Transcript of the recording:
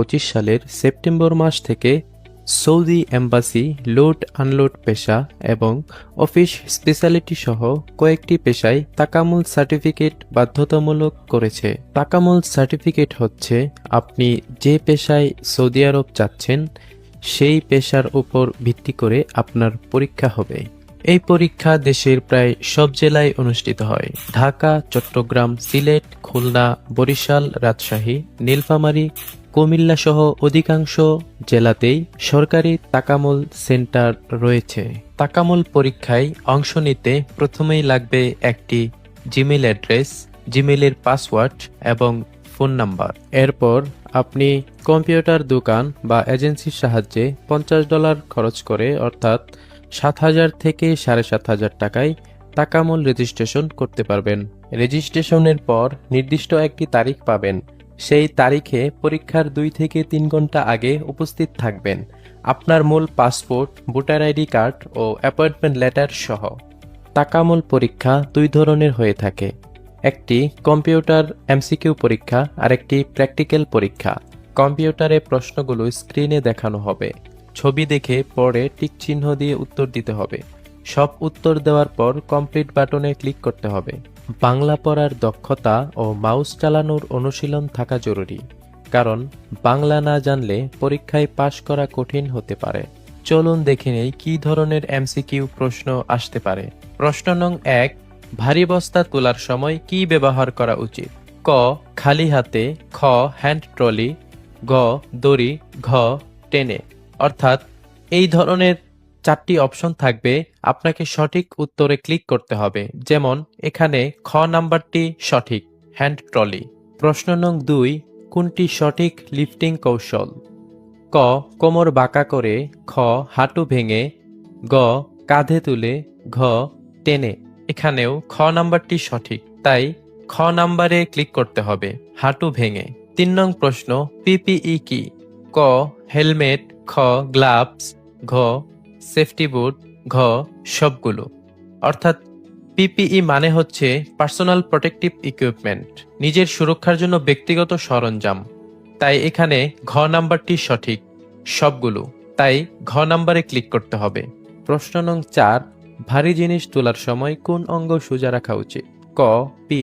সালের সেপ্টেম্বর মাস থেকে Saudi embassy load unload পেশা এবং অফিস স্পেশালিটি সহ কয়েকটি পেশায় তাকামুল সার্টিফিকেট বাধ্যতামূলক করেছে। তাকামুল সার্টিফিকেট হচ্ছে, আপনি যে পেশায় সৌদি আরব যাচ্ছেন, সেই পেশার উপর ভিত্তি করে আপনার পরীক্ষা হবে। এই পরীক্ষা দেশের প্রায় সব জেলায় অনুষ্ঠিত হয়। ঢাকা, চট্টগ্রাম, সিলেট, খুলনা, বরিশাল, রাজশাহী, নীলফামারী কুমিল্লা সহ অধিকাংশ জেলাতেই সরকারি তাকামল সেন্টার রয়েছে। তাকামল পরীক্ষায় অংশ নিতে প্রথমেই লাগবে একটি জিমেল অ্যাড্রেস জিমেলের পাসওয়ার্ড এবং ফোন নাম্বার। এরপর আপনি কম্পিউটার দোকান বা এজেন্সির সাহায্যে পঞ্চাশ ডলার খরচ করে, অর্থাৎ সাত হাজার থেকে সাড়ে সাত হাজার টাকায় তাকামল রেজিস্ট্রেশন করতে পারবেন। রেজিস্ট্রেশনের পর নির্দিষ্ট একটি তারিখ পাবেন। সেই তারিখে পরীক্ষার দুই থেকে তিন ঘণ্টা আগে উপস্থিত থাকবেন আপনার মূল পাসপোর্ট, ভোটার আইডি কার্ড ও অ্যাপয়েন্টমেন্ট লেটার সহ। তাকামুল পরীক্ষা দুই ধরনের হয়ে থাকে। একটি কম্পিউটার এমসিকিউ পরীক্ষা আর একটি প্র্যাকটিক্যাল পরীক্ষা। কম্পিউটারে প্রশ্নগুলো স্ক্রিনে দেখানো হবে। ছবি দেখে পরে টিক চিহ্ন দিয়ে উত্তর দিতে হবে। সব উত্তর দেওয়ার পর কমপ্লিট বাটনে ক্লিক করতে হবে। বাংলা পড়ার দক্ষতা ও মাউস চালানোর অনুশীলন থাকা জরুরি, কারণ বাংলা না জানলে পরীক্ষায় পাশ করা কঠিন হতে পারে। চলুন দেখে নেই কি ধরনের এমসিকিউ প্রশ্ন আসতে পারে। প্রশ্ন নং এক, ভারী বস্তা তোলার সময় কি ব্যবহার করা উচিত? ক, খালি হাতে, খ, হ্যান্ড ট্রলি, গ, দড়ি, ঘ, টেনে। অর্থাৎ এই ধরনের চারটি অপশন থাকবে। আপনাকে সঠিক উত্তরে ক্লিক করতে হবে। যেমন, এখানে খ নাম্বারটি সঠিক, হ্যান্ড ট্রলি। প্রশ্ন নং দুই, কোনটি সঠিক লিফটিং কৌশল? ক, কোমর বাঁকা করে, খ, হাঁটু ভেঙে, গ, কাঁধে তুলে, ঘ, টেনে। এখানেও খ নাম্বারটি সঠিক, তাই খ নাম্বারে ক্লিক করতে হবে, হাঁটু ভেঙে। তিন নং প্রশ্ন, পিপিই কি? ক, হেলমেট, খ, গ্লাভস, ঘ সেফটি বুট, ঘ, সবগুলো। অর্থাৎ পিপিই মানে হচ্ছে পার্সোনাল প্রোটেক্টিভ ইকুইপমেন্ট, নিজের সুরক্ষার জন্য ব্যক্তিগত সরঞ্জাম। তাই এখানে ঘ নাম্বারটি সঠিক, সবগুলো। তাই ঘ নাম্বারে ক্লিক করতে হবে। প্রশ্ন নং চার, ভারী জিনিস তোলার সময় কোন অঙ্গ সোজা রাখা উচিত? ক, পি।